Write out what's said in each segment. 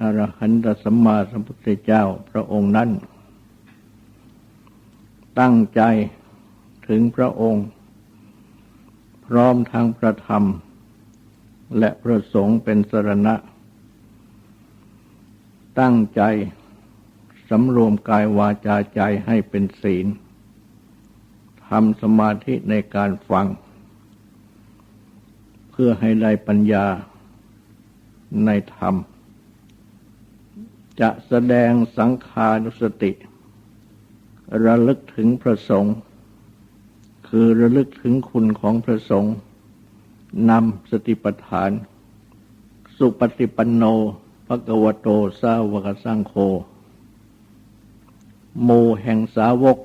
อรหันตสัมมาสัมพุทธเจ้าพระองค์นั้น ตั้งใจถึงพระองค์ พร้อมทางพระธรรม และพระสงฆ์เป็นสรณะ ตั้งใจสำรวมกายวาจาใจให้เป็นศีลทำสมาธิในการฟัง เพื่อให้ได้ปัญญาในธรรม จะแสดงสังขานุสติ ระลึกถึงพระสงฆ์คือระลึกถึงคุณของพระสงฆ์นำสติปัฏฐาน สุปฏิปันโนภะกวโตสาวกสังโฆโมแห่งสาวก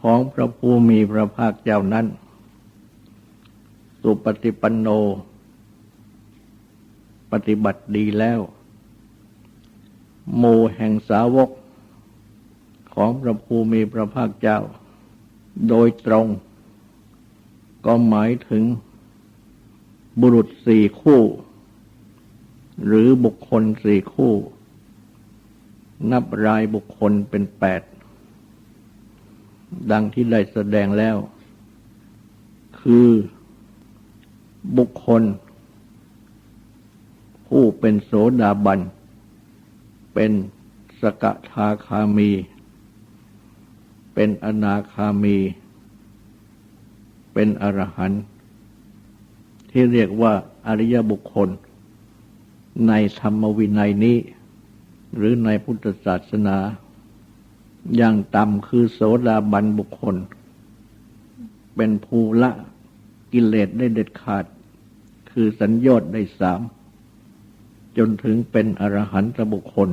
ของพระภูมิพระภาคเจ้านั้น สุปฏิปันโน ปฏิบัติดีแล้ว หมู่แห่งสาวกของพระภูมิพระภาคเจ้า โดยตรง ก็หมายถึงบุรุษสี่คู่ หรือบุคคลสี่คู่ นับรายบุคคลเป็นแปด ดังที่ได้แสดงแล้ว คือบุคคล ผู้เป็นโสดาบันเเป็นสกทาคามี เป็นอนาคามี เป็นอรหันต์ที่เรียกว่าอริยบุคคล ในธรรมวินัยนี้ หรือในพุทธศาสนา อย่างต่ำคือโสดาบันบุคคล เป็นภูละกิเลสได้เด็ดขาด คือสัญญอดได้สามจนถึงเป็นอรหันตบุคคล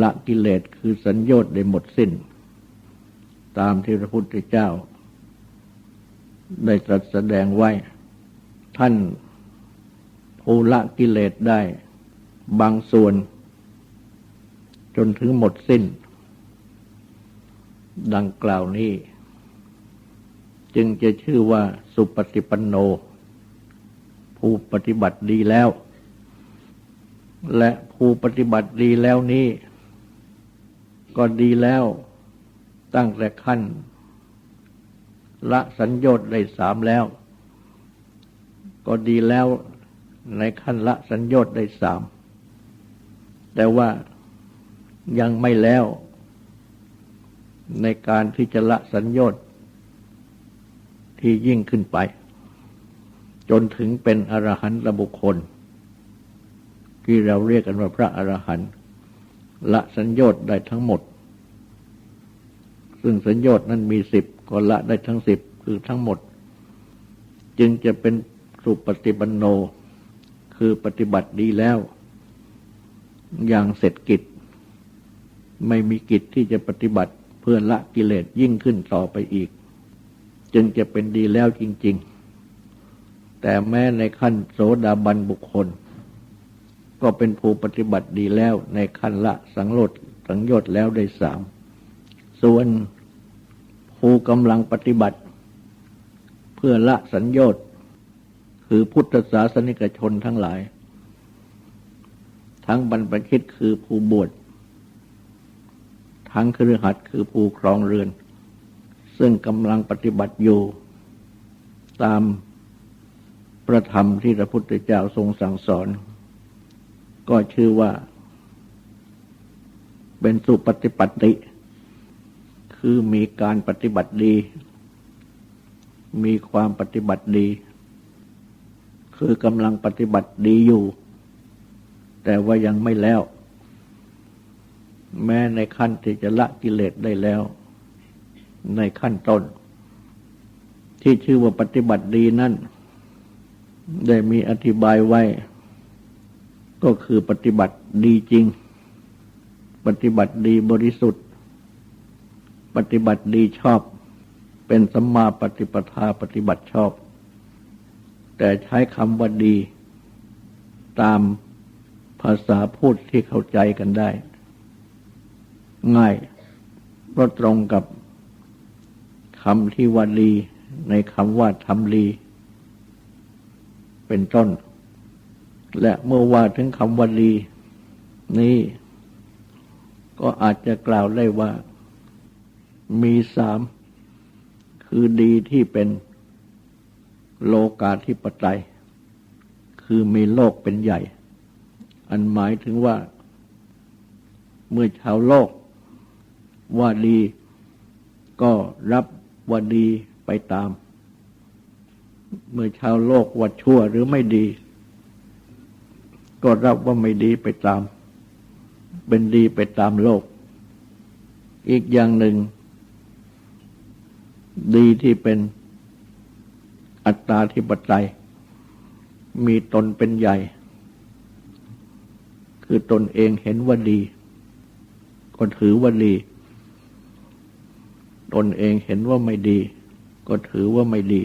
ละกิเลสคือสัญญอดได้หมดสิ้น ตามที่พระพุทธเจ้า ได้ตรัสแสดงไว้ ท่านผู้ละกิเลสได้บางส่วน จนถึงหมดสิ้น ดังกล่าวนี้ จึงจะชื่อว่าสุปฏิปันโน ผู้ปฏิบัติดีแล้ว และผู้ปฏิบัติดีแล้วนี้ ก็ดีแล้วตั้งแต่ขั้น ละสัญญต์ได้สามแล้ว ก็ดีแล้วในขั้นละสัญญต์ได้สามแต่ว่ายังไม่แล้ว ในการที่จะละสัญญต์ที่ยิ่งขึ้นไป จนถึงเป็นอรหันตบุคคล ที่เราเรียกกันว่าพระอรหันต์ละสัญญต์ได้ทั้งหมด ซึ่งสัญญต์นั้นมีสิบก็ละได้ทั้งสิบคือทั้งหมด จึงจะเป็นสุปฏิบันโน คือปฏิบัติดีแล้ว อย่างเสร็จกิจ ไม่มีกิจที่จะปฏิบัติเพื่อละกิเลสยิ่งขึ้นต่อไปอีก จึงจะเป็นดีแล้วจริง ๆ แต่แม้ในขั้นโสดาบันบุคคล ก็เป็นผู้ปฏิบัติดีแล้วในขั้นละสังโลดสังโยชน์แล้วได้สาม ส่วนผู้กำลังปฏิบัติ เพื่อละสัญญชน์คือพุทธศาสนิกชนทั้งหลาย ทั้งบรรพชิตคือผู้บวชทั้งครือขัดคือผู้ครองเรือน ซึ่งกำลังปฏิบัติอยู่ตามประธรรมที่พระพุทธเจ้าทรงสั่งสอน ก็ชื่อว่า เป็นสุปฏิปัติ คือมีการปฏิบัติดี มีความปฏิบัติดี คือกำลังปฏิบัติดีอยู่ แต่ว่ายังไม่แล้ว แม้ในขั้นที่จะละกิเลสได้แล้ว ในขั้นต้น ที่ชื่อว่าปฏิบัติดีนั้นได้มีอธิบายไว้ ก็คือปฏิบัติดีจริง ปฏิบัติดีบริสุทธิ ปฏิบัติดีชอบ เป็นสัมมาปฏิปทาปฏิบัติชอบ แต่ใช้คำว่าดี ตามภาษาพูดที่เข้าใจกันได้ ง่ายเพราะตรงกับคำที่ว่าดี ในคำว่าทำดี เป็นต้น และเมื่อว่าถึงคำว่าดี นี้ก็อาจจะกล่าวได้ว่า มีสาม คือดีที่เป็นโลกาธิปไตย คือมีโลกเป็นใหญ่ อันหมายถึงว่า เมื่อชาวโลกว่าดีก็รับว่าดีไปตาม เมื่อชาวโลกว่าชั่วหรือไม่ดี ก็รับว่าไม่ดีไปตาม เป็นดีไปตามโลก อีกอย่างหนึ่ง ดีที่เป็นอัตตาธิปไตย มีตนเป็นใหญ่ คือตนเองเห็นว่าดี ก็ถือว่าดี ตนเองเห็นว่าไม่ดี ก็ถือว่าไม่ดี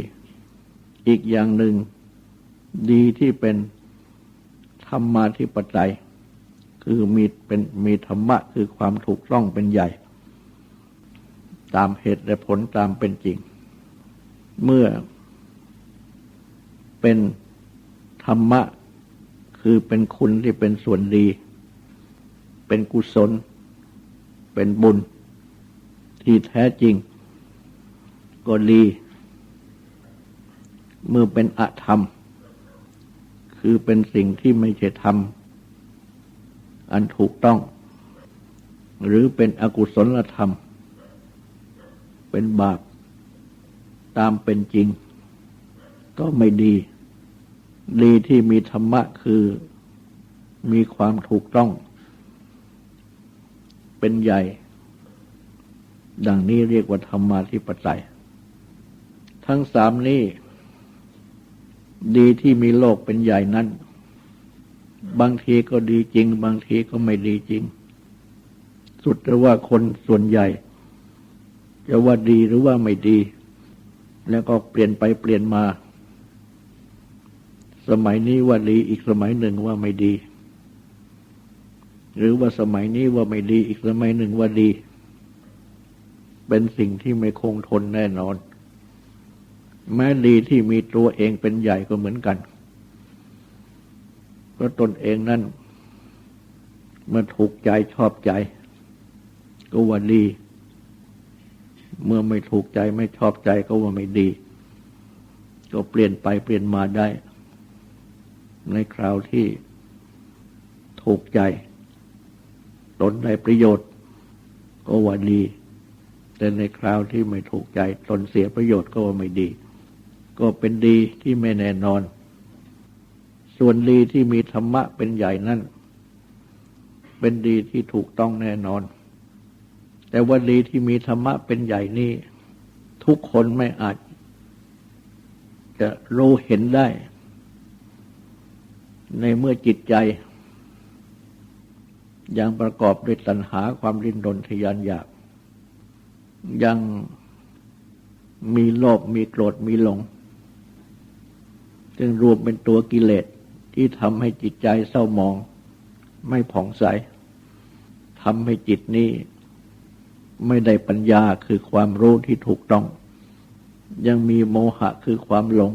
อีกอย่างหนึ่ง ดีที่เป็นธรรมาธิปไตย คือมีเป็นมีธรรมะคือความถูกต้องเป็นใหญ่ ตามเหตุและผลตามเป็นจริง เมื่อเป็นธรรมะคือเป็นคุณที่เป็นส่วนดี เป็นกุศล เป็นบุญ ที่แท้จริง ก็ดี เมื่อเป็นอธรรม คือเป็นสิ่งที่ไม่ใช่ธรรม อันถูกต้อง หรือเป็นอกุศลธรรม เป็นบาป ตามเป็นจริง ก็ไม่ดี ดีที่มีธรรมะคือมีความถูกต้อง เป็นใหญ่ ดังนี้เรียกว่าธรรมาธิปไตย ทั้งสามนี้ ดีที่มีโลกเป็นใหญ่นั้น บางทีก็ดีจริง บางทีก็ไม่ดีจริง สุดแต่ว่าคนส่วนใหญ่ จะว่าดีหรือว่าไม่ดี แล้วก็เปลี่ยนไปเปลี่ยนมา สมัยนี้ว่าดีอีกสมัยหนึ่งว่าไม่ดี หรือว่าสมัยนี้ว่าไม่ดีอีกสมัยหนึ่งว่าดี เป็นสิ่งที่ไม่คงทนแน่นอน แม้ดีที่มีตัวเองเป็นใหญ่ก็เหมือนกันเพราะตนเองนั้นเมื่อถูกใจชอบใจ ก็ว่าดี เมื่อไม่ถูกใจไม่ชอบใจก็ว่าไม่ดี ก็เปลี่ยนไปเปลี่ยนมาได้ ในคราวที่ถูกใจ ตนได้ประโยชน์ ก็ว่าดี แต่ในคราวที่ไม่ถูกใจ ตนเสียประโยชน์ก็ว่าไม่ดี ก็เป็นดีที่ไม่แน่นอน ส่วนดีที่มีธรรมะเป็นใหญ่นั่น เป็นดีที่ถูกต้องแน่นอน แต่ว่าดีที่มีธรรมะเป็นใหญ่นี่ทุกคนไม่อาจ จะรู้เห็นได้ ในเมื่อจิตใจ ยังประกอบด้วยตัณหาความรินรนทยานอยาก ยังมีโลภมีโกรธมีหลง จึงรวมเป็นตัวกิเลสที่ทำให้จิตใจเศร้าหมอง ไม่ผ่องใสทำให้จิตนี้ ไม่ได้ปัญญาคือความรู้ที่ถูกต้อง ยังมีโมหะคือความหลง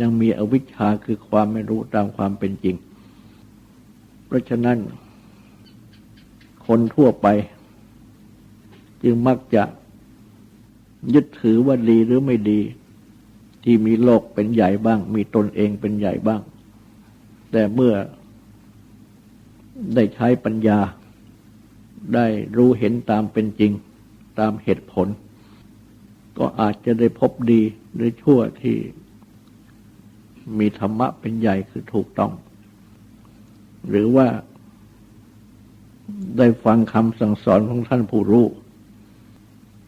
ยังมีอวิชชาคือความไม่รู้ตามความเป็นจริง เพราะฉะนั้น คนทั่วไป จึงมักจะยึดถือว่าดีหรือไม่ดี ที่มีโลกเป็นใหญ่บ้าง มีตนเองเป็นใหญ่บ้าง แต่เมื่อได้ใช้ปัญญา ได้รู้เห็นตามเป็นจริงตามเหตุผล ก็อาจจะได้พบดีหรือชั่วที่มีธรรมะเป็นใหญ่คือถูกต้อง หรือว่าได้ฟังคำสั่งสอนของท่านผู้รู้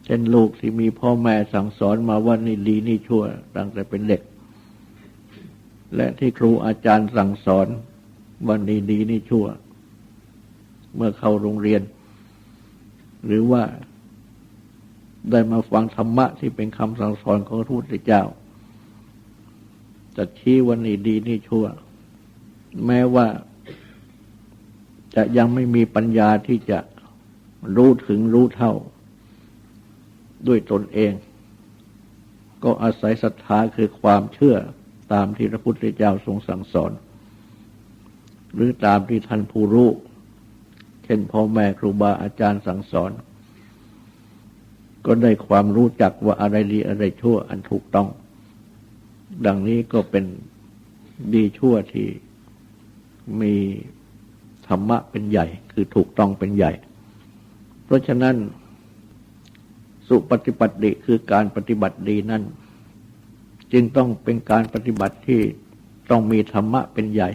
เช่นลูกที่มีพ่อแม่สั่งสอนมาว่านี่ดีนี่ชั่วตั้งแต่เป็นเด็ก และที่ครูอาจารย์สั่งสอนว่านี่ดีนี่ชั่ว เมื่อเข้าโรงเรียน หรือว่าได้มาฟังธรรมะที่เป็นคำสั่งสอนของพระพุทธเจ้าจะชี้ว่านี่ดีนี่ชั่ว แม้ว่าจะยังไม่มีปัญญาที่จะรู้ถึงรู้เท่า ด้วยตนเอง ก็อาศัยศรัทธาคือความเชื่อตามที่พระพุทธเจ้าทรงสั่งสอน หรือตามที่ท่านผู้รู้ เช่นพ่อแม่ครูบาอาจารย์สั่งสอน ก็ได้ความรู้จักว่าอะไรดีอะไรชั่วอันถูกต้อง ดังนี้ก็เป็นดีชั่วที่มีธรรมะเป็นใหญ่ คือถูกต้องเป็นใหญ่ เพราะฉะนั้นสุปฏิปัติ คือการปฏิบัติดีนั่น จึงต้องเป็นการปฏิบัติที่ต้องมีธรรมะเป็นใหญ่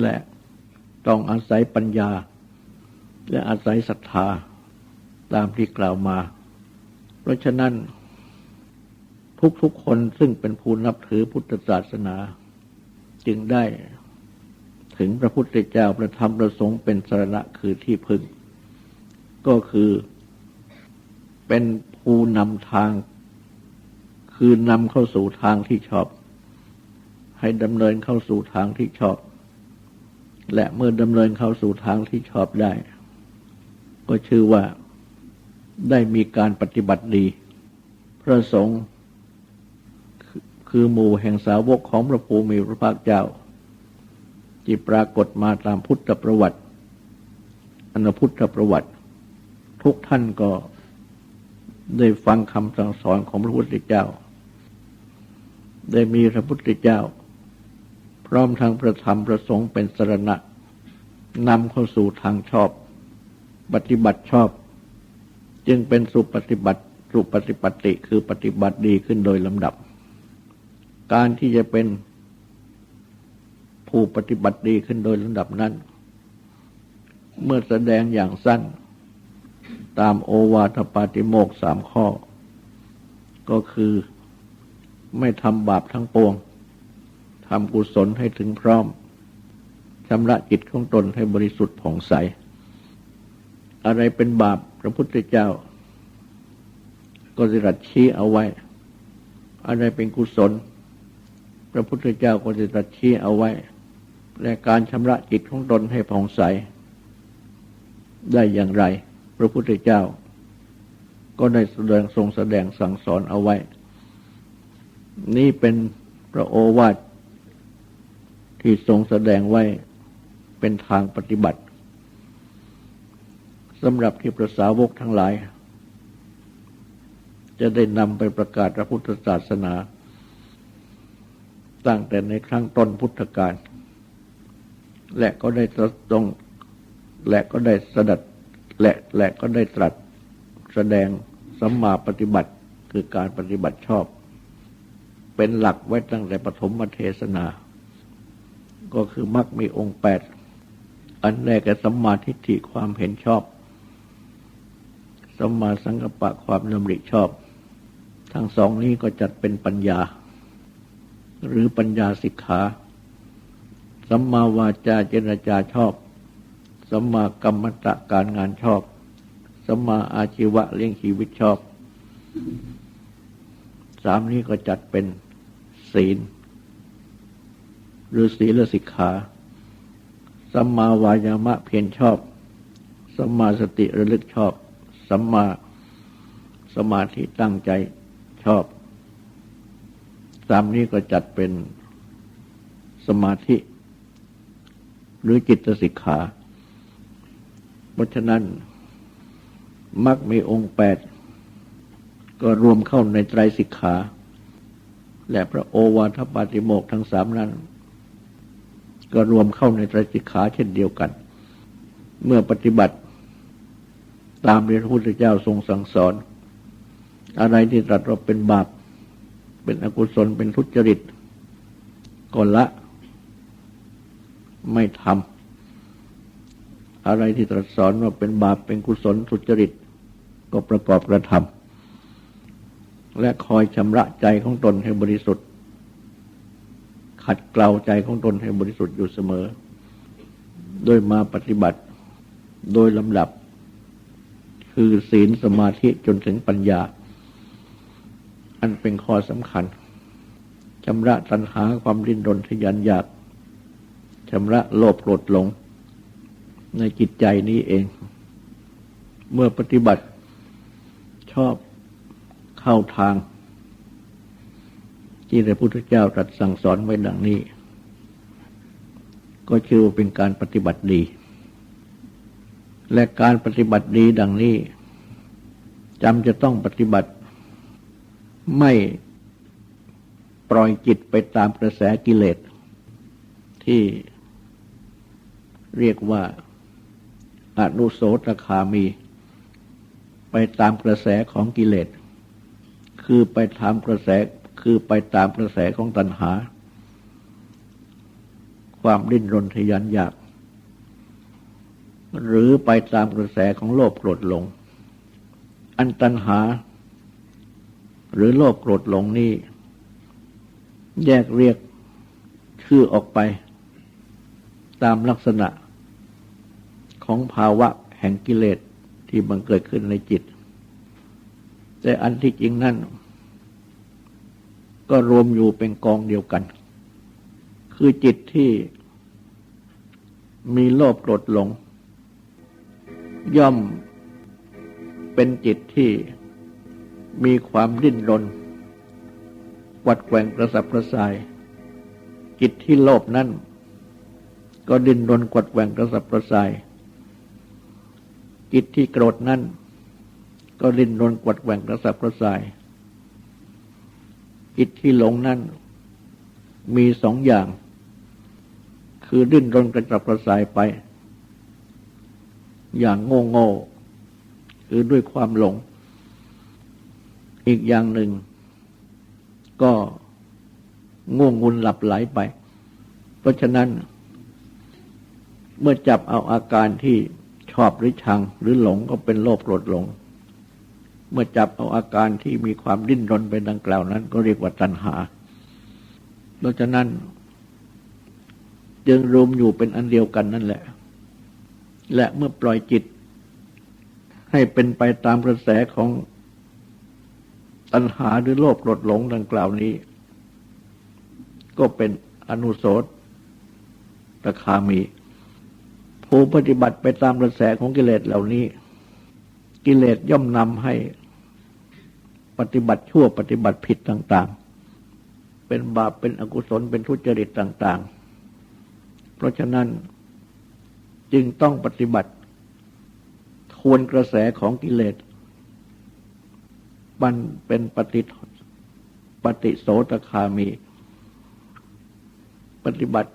และต้องอาศัยปัญญา และอาศัยศรัทธาตามที่กล่าวมา เพราะฉะนั้น ทุกๆคนซึ่งเป็นผู้นับถือพุทธศาสนา จึงได้ถึงพระพุทธเจ้าประธรรมประสงค์เป็นสรณะคือที่พึ่ง ก็คือเป็นผู้นำทาง คือนำเข้าสู่ทางที่ชอบ ให้ดำเนินเข้าสู่ทางที่ชอบ และเมื่อดำเนินเข้าสู่ทางที่ชอบได้ ก็ชื่อว่าได้มีการปฏิบัติดี พระสงฆ์คือหมู่แห่งสาวกของพระภูมิพระภาคเจ้าที่ปรากฏมาตามพุทธประวัติ อนพุทธประวัติ ทุกท่านก็ได้ฟังคำสั่งสอนของพระพุทธเจ้า ได้มีพระพุทธเจ้า พร้อมทางประธรรมประสงค์เป็นสรณะนำเข้าสู่ทางชอบ ปฏิบัติชอบ จึงเป็นสุปฏิบัติสุปฏิปติคือปฏิบัติดีขึ้นโดยลำดับ การที่จะเป็นผู้ปฏิบัติดีขึ้นโดยลำดับนั้น เมื่อแสดงอย่างสั้น ตามโอวาทปาติโมกสามข้อ ก็คือไม่ทำบาปทั้งปวงทำกุศลให้ถึงพร้อมชำระจิตของตนให้บริสุทธิ์ผ่องใส อะไรเป็นบาปพระพุทธเจ้า ก็จะรัดชี้เอาไว้ อะไรเป็นกุศล พระพุทธเจ้าก็จะรัดชี้เอาไว้ และการชำระจิตของตนให้ผ่องใส ได้อย่างไร พระพุทธเจ้า ก็ได้แสดงทรงแสดงสั่งสอนเอาไว้ นี่เป็นพระโอวาทที่ทรงแสดงไว้เป็นทางปฏิบัติ สำหรับที่ประสาวกทั้งหลาย จะได้นำไปประกาศพระพุทธศาสนา ตั้งแต่ในครั้งต้นพุทธกาลและก็ได้ตรงและก็ได้สดัดและและก็ได้ตรัสแสดงสัมมาปฏิบัติคือการปฏิบัติชอบ เป็นหลักไว้ตั้งแต่ปฐมเทศนา ก็คือมักมีองค์แปดอันแรกก็สัมมาทิฏฐิความเห็นชอบ สัมมาสังกัปปะความดำริชอบ ทั้งสองนี้ก็จัดเป็นปัญญา หรือปัญญาสิกขาสัมมาวาจาเจรจาชอบสัมมากรรมตะการงานชอบสัมมาอาชีวะเลี้ยงชีวิตชอบ สามนี้ก็จัดเป็นศีล หรือศีลสิกขาสัมมาวายามะเพียรชอบสัมมาสติระลึกชอบ สัมมาสมาธิตั้งใจชอบสามนี้ก็จัดเป็นสมาธิ หรือจิตสิกขา เพราะฉะนั้นมักมีองค์แปด ก็รวมเข้าในไตรสิกขา และพระโอวาทปาติโมกทั้งสามนั้น ก็รวมเข้าในไตรสิกขาเช่นเดียวกัน เมื่อปฏิบัติ ตามที่พระพุทธเจ้าทรงสั่งสอน อะไรที่ตรัสว่าเป็นบาป เป็นอกุศลเป็นทุจริตก็ละไม่ทำอะไรที่ตรัสสอนว่าเป็นบาปเป็นกุศลสุจริต ก็ประกอบกระทำและคอยชำระใจของตนให้บริสุทธิ์ ขัดเกลาใจของตนให้บริสุทธิ์อยู่เสมอ โดยมาปฏิบัติโดยลำดับ คือศีลสมาธิจนถึงปัญญา อันเป็นข้อสำคัญชำระตัณหาความริ้นรนทยันอยากชำระโลภโกรธหลง ในจิตใจนี้เอง เมื่อปฏิบัติชอบเข้าทาง ที่พระพุทธเจ้าตรัสสั่งสอนไว้ดังนี้ ก็ชื่อว่าเป็นการปฏิบัติดี และการปฏิบัติดีดังนี้จำจะต้องปฏิบัติ ไม่ปล่อยจิตไปตามกระแสกิเลส ที่เรียกว่าอนุโสตคามี ไปตามกระแสของกิเลส คือไปตามกระแสคือไปตามกระแสของตัณหา ความดิ้นรนทยันอยาก หรือไปตามกระแสของโลภโกรธหลง อันตัณหา หรือโลภโกรธหลงนี่แยกเรียกชื่อออกไป ตามลักษณะของภาวะแห่งกิเลสที่บังเกิดขึ้นในจิต แต่อันที่จริงนั่น ก็รวมอยู่เป็นกองเดียวกัน คือจิตที่มีโลภโกรธหลง ย่อมเป็นจิตที่มีความดิ้นรนวัดแกว่งกระสับกระส่าย จิตที่โลภนั้นก็ดิ้นรนกวัดแกว่งกระสับกระส่าย จิตที่โกรธนั้นก็ดิ้นรนกวัดแกว่งกระสับกระส่าย จิตที่หลงนั้นมีสองอย่าง คือดิ้นรนกระสับกระส่ายไป อย่างโง่โง่คือด้วยความหลง อีกอย่างหนึ่ง ก็ง่วงงุนหลับไหลไป เพราะฉะนั้น เมื่อจับเอาอาการที่ชอบหรือชังหรือหลงก็เป็นโลภโกรธหลง เมื่อจับเอาอาการที่มีความดิ้นรนไปดังกล่าวนั้น ก็เรียกว่าตัณหา เพราะฉะนั้น จึงรวมอยู่เป็นอันเดียวกันนั่นแหละ และเมื่อปล่อยจิต ให้เป็นไปตามกระแสของตัณหาหรือโลภโกรธหลงดังกล่าวนี้ ก็เป็นอนุโสตตคามี ผู้ปฏิบัติไปตามกระแสของกิเลสเหล่านี้ กิเลสย่อมนำให้ปฏิบัติชั่วปฏิบัติผิดต่างๆ เป็นบาปเป็นอกุศลเป็นทุจริตต่าง ๆ เพราะฉะนั้น จึงต้องปฏิบัติ ทวนกระแสของกิเลสมันเป็นปฏิปฏิโสตคามี ปฏิบัติ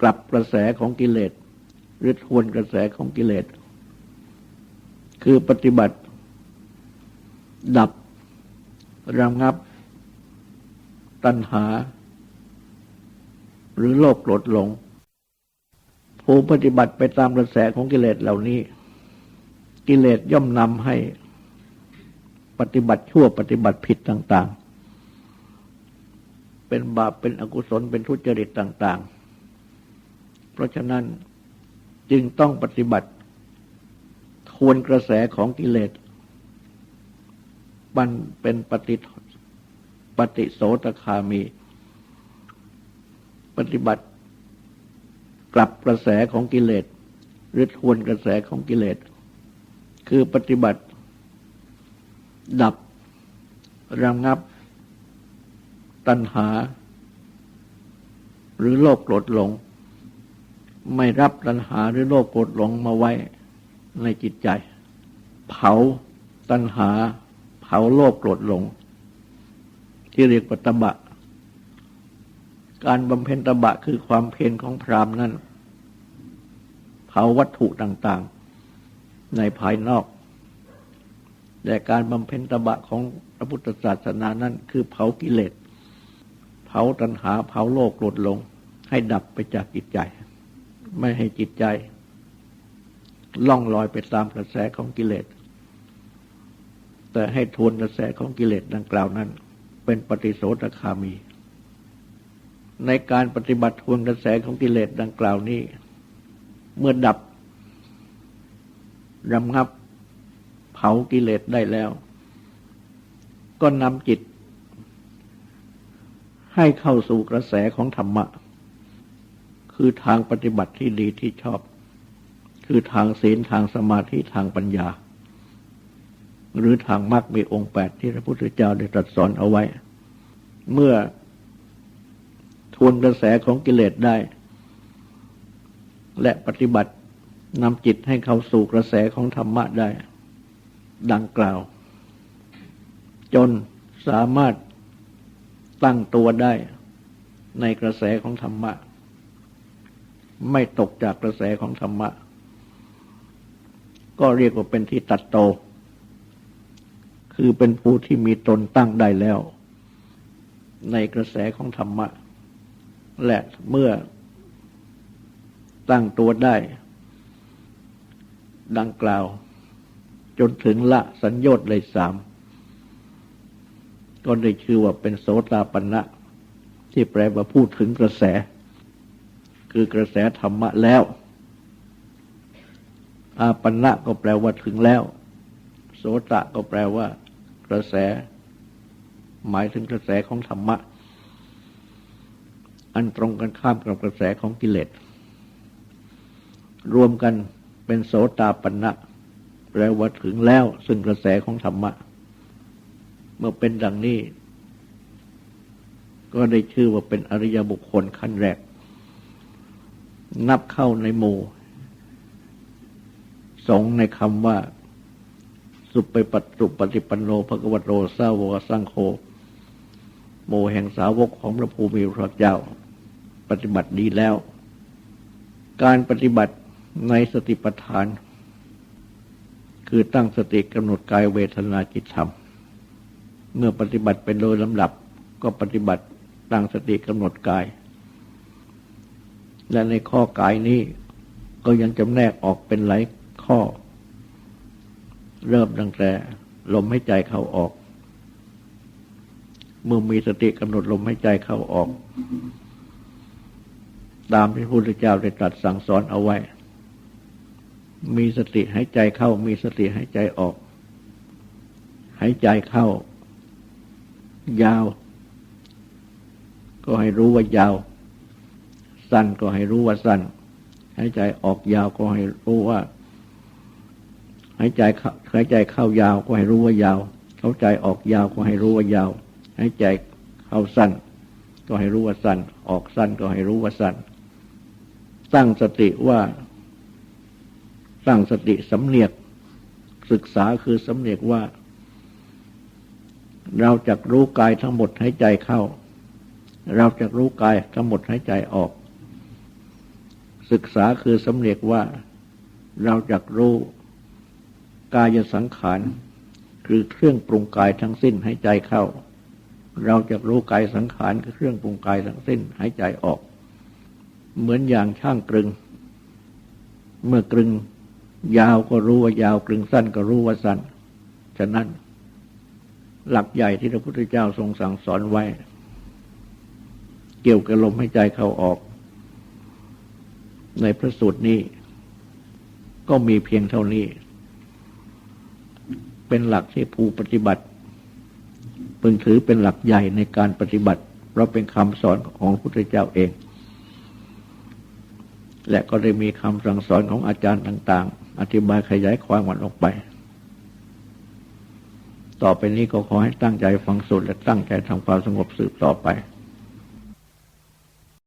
กลับกระแสของกิเลสหรือทวนกระแสของกิเลส คือปฏิบัติ ดับระงับ ตัณหา หรือโลภโกรธหลง ผู้ปฏิบัติไปตามกระแสของกิเลสเหล่านี้ กิเลสย่อมนำให้ปฏิบัติชั่วปฏิบัติผิดต่าง ๆ เป็นบาปเป็นอกุศลเป็นทุจริตต่าง ๆ เพราะฉะนั้นจึงต้องปฏิบัติทวนกระแสของกิเลสมันเป็นปฏิปฏิโสตคามี ปฏิบัติ กลับกระแสของกิเลสหรือทวนกระแสของกิเลส คือปฏิบัติ ดับระงับ ตัณหา หรือโลภโกรธหลง ไม่รับตัณหาหรือโลภโกรธหลงมาไว้ในจิตใจ เผาตัณหา เผาโลภโกรธหลง ที่เรียกว่าตบะ การบำเพ็ญตบะคือความเพียรของพรามนั้น เผาวัตถุต่างๆ ในภายนอก แต่การบำเพ็ญตบะของพระพุทธศาสนานั้น คือเผากิเลส เผาตัณหาเผาโลกโกรธลง ให้ดับไปจากจิตใจ ไม่ให้จิตใจ ล่องลอยไปตามกระแสของกิเลส แต่ให้ทวนกระแสของกิเลสดังกล่าวนั้น เป็นปฏิโสตคามี ในการปฏิบัติทวนกระแสของกิเลสดังกล่าวนี้ เมื่อดับรำงับเผากิเลสได้แล้ว ก็นำจิต ให้เข้าสู่กระแสของธรรมะ คือทางปฏิบัติที่ดีที่ชอบ คือทางศีลทางสมาธิทางปัญญา หรือทางมรรคมีองค์แปดที่พระพุทธเจ้าได้ตรัสสอนเอาไว้ เมื่อ วนกระแสของกิเลสได้ และปฏิบัตินำจิตให้เข้าสู่กระแสของธรรมะได้ ดังกล่าว จนสามารถตั้งตัวได้ในกระแสของธรรมะ ไม่ตกจากกระแสของธรรมะ ก็เรียกว่าเป็นที่ตัดโต คือเป็นผู้ที่มีตนตั้งได้แล้ว ในกระแสของธรรมะ และเมื่อตั้งตัวได้ ดังกล่าว จนถึงละสัญญต์เลยสามก็ได้ชื่อว่าเป็นโสตาปัญนะที่แปลว่าพูดถึงกระแส คือกระแสธรรมะแล้ว อาปัญนะก็แปลว่าถึงแล้ว โสตะก็แปลว่า กระแส หมายถึงกระแสของธรรมะ อันตรงกันข้ามกับกระแสของกิเลส รวมกันเป็นโสตาปันะแปลว่าถึงแล้วซึ่งกระแสของธรรมะ เมื่อเป็นดังนี้ ก็ได้ชื่อว่าเป็นอริยบุคคลขั้นแรก นับเข้าในหมู่สงในคำว่า สุปไปปัตสุปฏิปันโนภกวโรสาวกสังโฆโมแห่งสาวกของพระภูมิพระเจ้า ปฏิบัติดีแล้ว การปฏิบัติในสติปัฏฐาน คือตั้งสติกำหนดกายเวทนาจิตธรรม เมื่อปฏิบัติเป็นโดยลำดับก็ปฏิบัติตั้งสติกำหนดกาย และในข้อกายนี้ก็ยังจำแนกออกเป็นหลายข้อ เริ่มตั้งแต่ลมให้ใจเข้าออก เมื่อมีสติกำหนดลมให้ใจเข้าออก ตามที่พระพุทธเจ้าได้ตรัสสั่งสอนเอาไว้ มีสติหายใจเข้า มีสติหายใจออก หายใจเข้า ยาว ก็ให้รู้ว่ายาว สั้นก็ให้รู้ว่าสั้น หายใจออกยาวก็ให้รู้ว่า หายใจเข้าหายใจเข้ายาวก็ให้รู้ว่ายาว เข้าใจออกยาวก็ให้รู้ว่ายาว หายใจเข้าสั้นก็ให้รู้ว่าสั้น ออกสั้นก็ให้รู้ว่าสั้น ตั้งสติว่า ตั้งสติสำเนียกศึกษาคือสำเนียกว่า เราจะรู้กายทั้งหมดให้ใจเข้า เราจะรู้กายทั้งหมดให้ใจออก ศึกษาคือสำเนียกว่า เราจะรู้กายสังขารคือเครื่องปรุงกายทั้งสิ้นให้ใจเข้า เราจะรู้กายสังขารคือเครื่องปรุงกายทั้งสิ้นให้ใจออก เหมือนอย่างช่างกรึง เมื่อกรึงยาวก็รู้ว่ายาวกลึงสั้นก็รู้ว่าสั้น ฉะนั้น หลักใหญ่ที่พระพุทธเจ้าทรงสั่งสอนไว้ เกี่ยวกับลมให้ใจเข้าออก ในพระสูตรนี้ ก็มีเพียงเท่านี้ เป็นหลักที่ผู้ปฏิบัติพึงถือเป็นหลักใหญ่ในการปฏิบัติ เพราะเป็นคำสอนของพระพุทธเจ้าเอง และก็ได้มีคำสั่งสอนของอาจารย์ต่าง ๆ อธิบายขยายความมันออกไป ต่อไปนี้ก็ขอให้ตั้งใจฟังสุดและตั้งใจทำความสงบสืบต่อไป